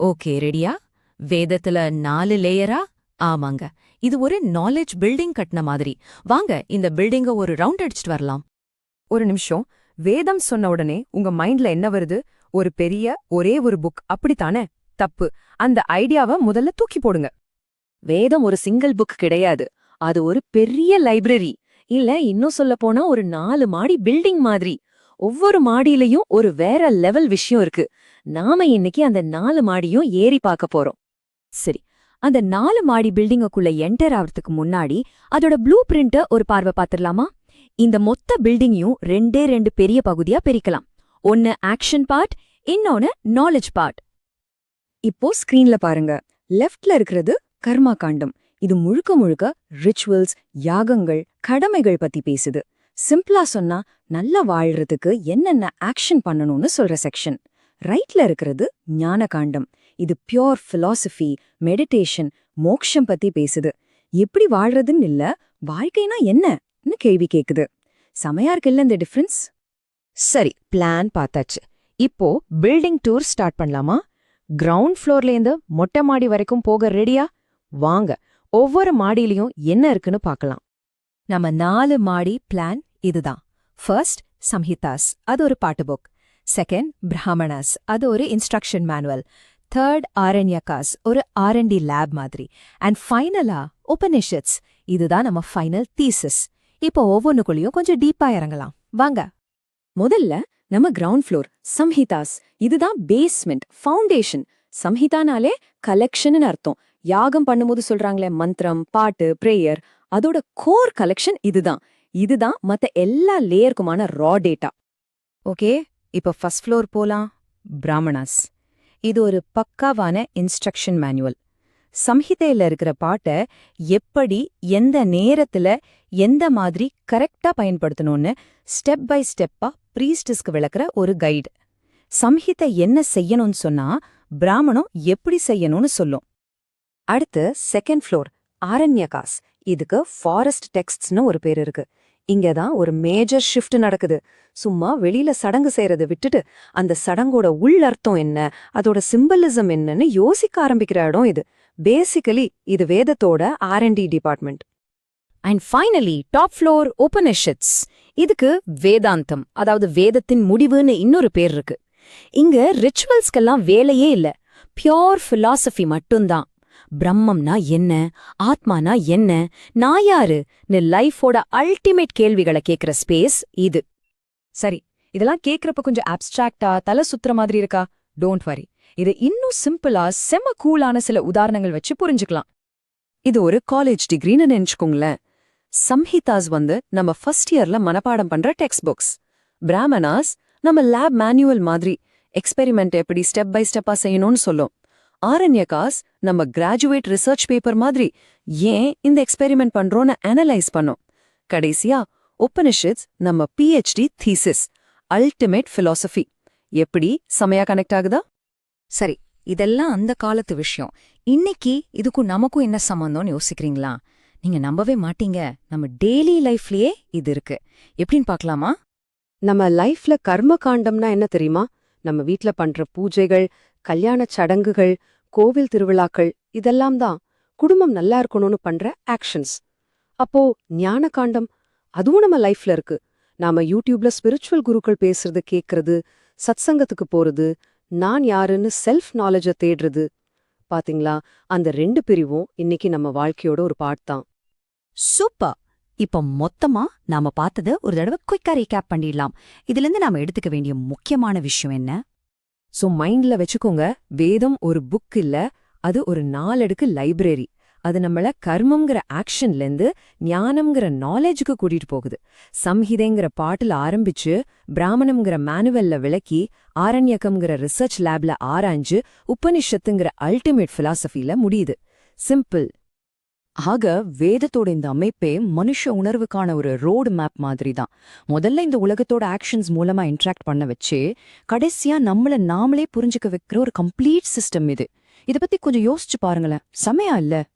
Okay ரெடியா? வேதத்துல நாலு லேயரா? ஆமாங்க. இது ஒரு நாலேஜ் பில்டிங் கட்டின மாதிரி. வாங்க இந்த பில்டிங்க ஒரு ரவுண்ட் அடிச்சிட்டு வரலாம். ஒரு நிமிஷம். வேதம் சொன்ன உடனே உங்க மைண்ட்ல என்ன வருது? ஒரு பெரிய ஒரே ஒரு புக் அப்படித்தானே? தப்பு. அந்த ஐடியாவை முதல்ல தூக்கி போடுங்க. வேதம் ஒரு சிங்கிள் புக் கிடையாது. அது ஒரு பெரிய லைப்ரரி இல்ல இன்னும் சொல்ல போனா ஒரு நாலு மாடி பில்டிங் மாதிரி. ஒவ்வொரு மாடியிலயும் ஒரு வேற லெவல் விஷயம் இருக்கு. நாம இன்னைக்கு அந்த நாலு மாடியும் ஏறி பார்க்க போறோம். சரி அந்த நாலு மாடி பில்டிங்குக்குள்ள என்டர் ஆவறதுக்கு முன்னாடி அதோட ப்ளூ பிரிண்ட ஒரு பார்வை பார்த்துடலாமா? இந்த மொத்த பில்டிங்கையும் ரெண்டே ரெண்டு பெரிய பகுதியா பிரிக்கலாம். ஒன்னு ஆக்ஷன் பார்ட் இன்னொன்னு நாலேஜ் பார்ட் இப்போ ஸ்கிரீன்ல பாருங்க. லெஃப்ட்ல இருக்கிறது கர்மா காண்டம். இது முழுக்க முழுக்க ரிச்சுவல்ஸ் யாகங்கள் கடமைகள் பத்தி பேசுது. சிம்பிளா சொன்னா நல்லா வாழ்றதுக்கு என்னென்ன ஆக்ஷன் பண்ணணும்னு சொல்ற செக்ஷன் ரைட்ல இருக்கிறது ஞான காண்டம் இது பியோர் ஃபிலாசபி மெடிடேஷன் மோக்ஷம் பத்தி பேசுது. எப்படி வாழ்றதுன்னு இல்ல வாழ்க்கைனா என்னன்னு கேள்வி கேக்குது. செமையா இருக்குல்ல இந்த டிஃபரன்ஸ் சரி பிளான் பார்த்தாச்சு. இப்போ பில்டிங் டூர் ஸ்டார்ட் பண்ணலாமா? கிரவுண்ட் ஃப்ளோர்லேருந்து மொட்டை மாடி வரைக்கும் போக ரெடியா வாங்க ஒவ்வொரு மாடியிலயும் என்ன இருக்குன்னு பார்க்கலாம். நம்ம நாலு மாடி பிளான் இதுதான். ஃபர்ஸ்ட் சம்ஹிதாஸ் அது ஒரு பாட்டு புக் செகண்ட் பிராமணாஸ் அது ஒரு இன்ஸ்ட்ரக்ஷன் மேனுவல் தேர்ட் ஆரண்யகாஸ் ஒரு ஆர்என்டி லேப் மாதிரி. அண்ட் ஃபைனலா உபனிஷத்ஸ் இதுதான் நம்ம ஃபைனல் தீசஸ் இப்போ ஒவ்வொன்றுக்குள்ளேயும் கொஞ்சம் டீப்பா இறங்கலாம். வாங்க. முதல்ல நம்ம கிரவுண்ட் ஃப்ளோர் சம்ஹிதாஸ் இதுதான் பேஸ்மெண்ட் ஃபவுண்டேஷன் சம்ஹிதானாலே கலெக்ஷன் அர்த்தம். யாகம் பண்ணும்போது சொல்றாங்களே மந்திரம் பாட்டு பிரேயர் அதோட கோர் கலெக்ஷன் இதுதான். இதுதான் மத்த எல்லா லேயருக்குமான ரா டேட்டா ஓகே இப்போ ஃபர்ஸ்ட் ஃப்ளோர் போலாம். பிராமணாஸ் இது ஒரு பக்காவான இன்ஸ்ட்ரக்ஷன் மேனுவல் சம்ஹிதையில இருக்கிற பாட்டை எப்படி எந்த நேரத்துல எந்த மாதிரி கரெக்டா பயன்படுத்தணும்னு ஸ்டெப் பை ஸ்டெப்பா ப்ரீஸ்டஸ்க்கு விளக்குற ஒரு கைடு சம்ஹிதை என்ன செய்யணும்னு சொன்னா பிராமணம் எப்படி செய்யணும்னு சொல்லும். அடுத்து செகண்ட் ஃப்ளோர் ஆரண்யகாஸ். இதுக்கு ஃபாரஸ்ட் டெக்ஸ்ட்ஸ்னு ஒரு பேர் இருக்கு. இங்கதான் ஒரு மேஜர் ஷிஃப்ட் நடக்குது. சும்மா வெளியில சடங்கு செய்யறதை விட்டுட்டு அந்த சடங்கோட உள்ளர்த்தம் என்ன அதோட சிம்பலிசம் என்னன்னு யோசிக்க ஆரம்பிக்கிற இடம் இது. பேசிக்கலி இது வேதத்தோட R and D department and finally top floor Upanishads இதுக்கு வேதாந்தம் அதாவது வேதத்தின் முடிவுன்னு இன்னொரு பேர் இருக்கு. இங்க ரிச்சுவல்ஸ்க்கெல்லாம் வேலையே இல்ல. பியோர் ஃபிலாசபி மட்டும்தான். பிரம்மம்னா என்ன? ஆத்மானா என்ன? நான் யாருன்னு லைஃபோட அல்டிமேட் கேள்விகளை கேக்குற ஸ்பேஸ் இது. சரி இதெல்லாம் கேக்குறப்ப கொஞ்சம் அப்ஸ்ட்ராக்டா தலை சுத்துற மாதிரி இருக்கா? டோன்ட் வரி இது இன்னும் சிம்பிளா செம கூலான சில உதாரணங்கள் வச்சு புரிஞ்சுக்கலாம். இது ஒரு காலேஜ் டிகிரின்னு நினைச்சுக்கோங்களேன். சம்ஹிதாஸ் வந்து நம்ம ஃபர்ஸ்ட் இயர்ல மனப்பாடம் பண்ற டெக்ஸ்ட் புக்ஸ் பிராமணாஸ் நம்ம லேப் மேனுவல் மாதிரி எக்ஸ்பெரிமெண்ட் எப்படி ஸ்டெப் பை ஸ்டெப்பா செய்யணும்னு சொல்லும். ஆரண்யகாஸ் நம்ம கிராஜுவேட் ரிசர்ச் பேப்பர் மாதிரி ஏன் இந்த எக்ஸ்பெரிமெண்ட் பண்றோம்னு அனலைஸ் பண்ணோம். கடைசியா உபனிஷத்ஸ் நம்ம பிஹெச்டி தீசிஸ் அல்டிமேட் philosophy. எப்படி செமையா கனெக்ட் ஆகுதா? சரி இதெல்லாம் அந்த காலத்து விஷயம். இன்னைக்கு இதுக்கும் நமக்கும் என்ன சம்பந்தம்னு யோசிக்கிறீங்களா? நீங்க நம்பவே மாட்டீங்க. நம்ம டெய்லி லைஃப்லயே இது இருக்கு. எப்படின்னு பார்க்கலாமா? நம்ம லைஃப்ல கர்ம காண்டம்னா என்ன தெரியுமா? நம்ம வீட்ல பண்ற பூஜைகள் கல்யாண சடங்குகள் கோவில் திருவிழாக்கள் இதெல்லாம் தான் குடும்பம் நல்லா இருக்கணும்னு பண்ற ஆக்ஷன்ஸ் அப்போ ஞான காண்டம் அதுவும் நம்ம லைஃப்ல இருக்கு. நாம யூடியூப்ல ஸ்பிரிச்சுவல் குருக்கள் பேசுறது கேட்கறது சத்சங்கத்துக்கு போறது நான் யாருன்னு செல்ஃப் நாலேஜ தேடுறது. பாத்தீங்களா? அந்த ரெண்டு பிரிவும் இன்னைக்கு நம்ம வாழ்க்கையோட ஒரு பாட் தான். சூப்பர் இப்ப மொத்தமா நாம பார்த்தத ஒரு தடவை குயிக்கா ரீகேப் பண்ணிடலாம். இதுல இருந்து நாம எடுத்துக்க வேண்டிய முக்கியமான விஷயம் என்ன? சோ மைண்ட்ல வச்சுக்கோங்க வேதம் ஒரு புக் இல்ல அது ஒரு நாலடுக்கு லைப்ரரி அது நம்மள கர்மங்கிற ஆக்ஷன்ல இருந்து ஞானம்ங்கிற நாலேஜுக்கு கூட்டிட்டு போகுது. சம்ஹிதைங்கிற பாட்டுல ஆரம்பிச்சு பிராமணம்ங்கிற மேனுவல்ல விளக்கி ஆரண்யக்கம்ங்கிற ரிசர்ச் லேப்ல ஆராய்ஞ்சு உபனிஷத்துங்கிற அல்டிமேட் ஃபிலாசபில முடியுது. சிம்பிள் ஆக வேதத்தோட இந்த அமைப்பே மனுஷ உணர்வுக்கான ஒரு ரோடு மேப் மாதிரி தான் முதல்ல இந்த உலகத்தோட ஆக்ஷன்ஸ் மூலமா இன்ட்ராக்ட் பண்ண வச்சு கடைசியா நம்மள நாமளே புரிஞ்சுக்க வைக்கிற ஒரு கம்ப்ளீட் சிஸ்டம் இது. இத பத்தி கொஞ்சம் யோசிச்சு பாருங்களேன். செமையா இல்ல?